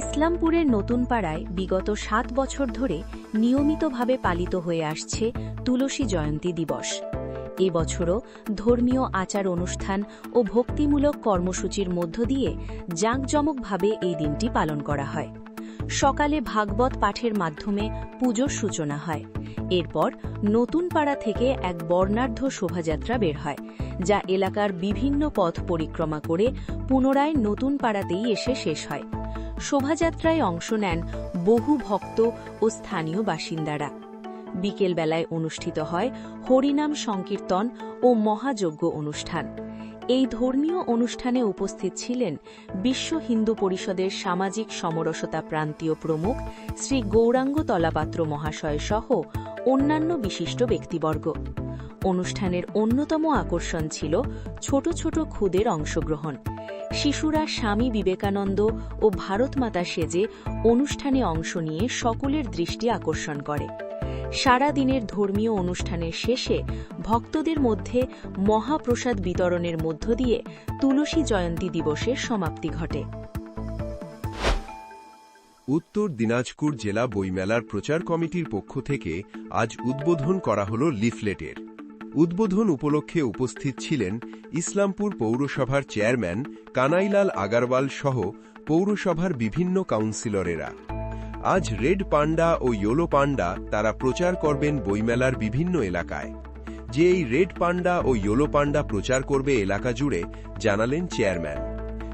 ইসলামপুরের নতুন পাড়ায় বিগত সাত বছর ধরে নিয়মিতভাবে পালিত হয়ে আসছে তুলসী জয়ন্তী দিবস। এবছরও ধর্মীয় আচার অনুষ্ঠান ও ভক্তিমূলক কর্মসূচির মধ্য দিয়ে জাঁকজমকভাবে এই দিনটি পালন করা হয়। সকালে ভাগবত পাঠের মাধ্যমে পুজোর সূচনা হয়। এরপর নতুন পাড়া থেকে এক বর্ণাঢ্য শোভাযাত্রা বের হয়, যা এলাকার বিভিন্ন পথ পরিক্রমা করে পুনরায় নতুন পাড়াতেই এসে শেষ হয়। শোভাযাত্রায় অংশ নেন বহু ভক্ত ও স্থানীয় বাসিন্দারা। বিকেলবেলায় অনুষ্ঠিত হয় হরিনাম সংকীর্তন ও মহাযজ্ঞ অনুষ্ঠান। এই ধর্মীয় অনুষ্ঠানে উপস্থিত ছিলেন বিশ্ব হিন্দু পরিষদের সামাজিক সমরসতা প্রান্তীয় প্রমুখ শ্রী গৌরাঙ্গ তলাপাত্র মহাশয় সহ অন্যান্য বিশিষ্ট ব্যক্তিবর্গ। অনুষ্ঠানের অন্যতম আকর্ষণ ছিল ছোট ছোট খুদের অংশগ্রহণ। শিশুরা স্বামী বিবেকানন্দ ও ভারতমাতা সেজে অনুষ্ঠানে অংশ নিয়ে সকলের দৃষ্টি আকর্ষণ করে। সারা দিনের ধর্মীয় অনুষ্ঠানের শেষে ভক্তদের মধ্যে মহাপ্রসাদ বিতরণের মধ্য দিয়ে তুলসী জয়ন্তী দিবসের সমাপ্তি ঘটে। উত্তর দিনাজপুর জেলা বইমেলার প্রচার কমিটির পক্ষ থেকে আজ উদ্বোধন করা হল লিফলেটের। উদ্বোধন উপলক্ষে উপস্থিত ছিলেন ইসলামপুর পৌরসভার চেয়ারম্যান কানাইলাল আগারওয়াল সহ পৌরসভার বিভিন্ন কাউন্সিলরেরা। আজ রেড পান্ডা ও ইয়োলো পান্ডা তারা প্রচার করবেন বইমেলার বিভিন্ন এলাকায়। যে এই রেড পান্ডা ও ইয়োলো পান্ডা প্রচার করবে এলাকা জুড়ে জানালেন চেয়ারম্যান।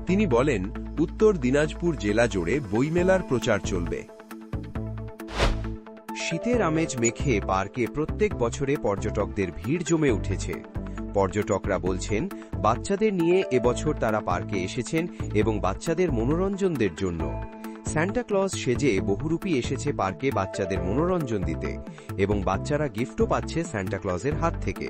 তিনি বলেন, উত্তর দিনাজপুর জেলা জুড়ে বইমেলার প্রচার চলবে। শীতের আমেজ মেখে পার্কে প্রত্যেক বছরে পর্যটকদের ভিড় জমে উঠেছে। পর্যটকরা বলছেন, বাচ্চাদের নিয়ে এবছর তারা পার্কে এসেছেন এবং বাচ্চাদের মনোরঞ্জনদের জন্য। স্যান্টা ক্লজ সেজে বহুরূপী এসেছে পার্কে বাচ্চাদের মনোরঞ্জন দিতে এবং বাচ্চারা গিফটও পাচ্ছে স্যান্টা ক্লজের হাত থেকে।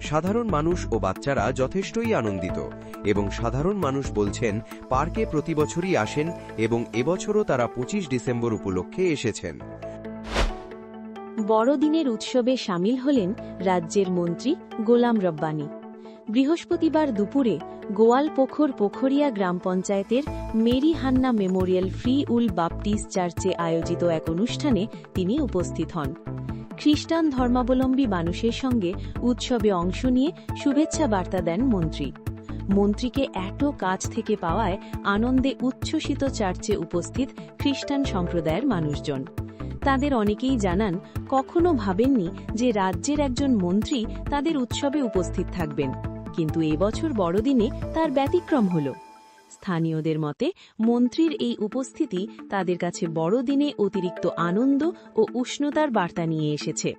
সাধারণ মানুষ ও বাচ্চারা যথেষ্টই আনন্দিত এবং সাধারণ মানুষ বলছেন, পার্কে প্রতি বছরই আসেন এবং এবছরও তারা পঁচিশ ডিসেম্বর উপলক্ষে এসেছেন। বড়দিনের উৎসবে সামিল হলেন রাজ্যের মন্ত্রী গোলাম রব্বানী। বৃহস্পতিবার দুপুরে গোয়ালপোখর পোখরিয়া গ্রাম পঞ্চায়েতের Mary Hannah memorial free will Baptist চার্চে আয়োজিত এক অনুষ্ঠানে তিনি উপস্থিত হন। খ্রিস্টান ধর্মাবলম্বী মানুষের সঙ্গে উৎসবে অংশ নিয়ে শুভেচ্ছা বার্তা দেন মন্ত্রী। মন্ত্রীকে এত কাছ থেকে পাওয়ায় আনন্দে উচ্ছ্বসিত চার্চে উপস্থিত খ্রিস্টান সম্প্রদায়ের মানুষজন। তাদের অনেকেই জানান, কখনো ভাবেননি যে রাজ্যের একজন মন্ত্রী তাদের উৎসবে উপস্থিত থাকবেন। কিন্তু এবছর বড়দিনে তার ব্যতিক্রম হল। স্থানীয়দের মতে, মন্ত্রীর এই উপস্থিতি তাদের কাছে বড়দিনে অতিরিক্ত আনন্দ ও উষ্ণতার বার্তা নিয়ে এসেছে।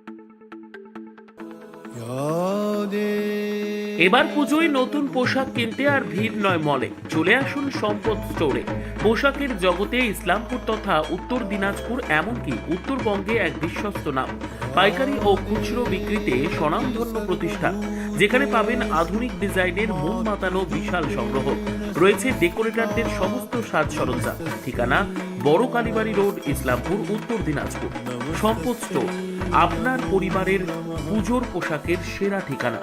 এবার পুজোয় নতুন পোশাক কিনতে আর ভিড় নয় মলে। চলে আসুন সম্পদ স্টোরে পোশাকের জগতে ইসলামপুর তথা উত্তর দিনাজপুর এমনকি উত্তরবঙ্গে এক বিশ্বস্ত নাম। পাইকারি ও খুচরো বিক্রিতে স্বনামধন্য প্রতিষ্ঠান, যেখানে পাবেন আধুনিক ডিজাইনের মন মাতানো বিশাল সংগ্রহ। রয়েছে ডেকোরেটরদের সমস্ত সাজ সরঞ্জাম। ঠিকানা বড় কালীবাড়ি রোড, ইসলামপুর, উত্তর দিনাজপুর। সম্পদ স্টোর আপনার পরিবারের পুজোর পোশাকের সেরা ঠিকানা।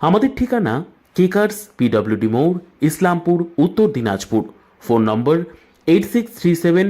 আমাদের ঠিকানা কেকার্স পিডব্লিউডি মোড় Islampur Uttar Dinajpur phone number eight six three seven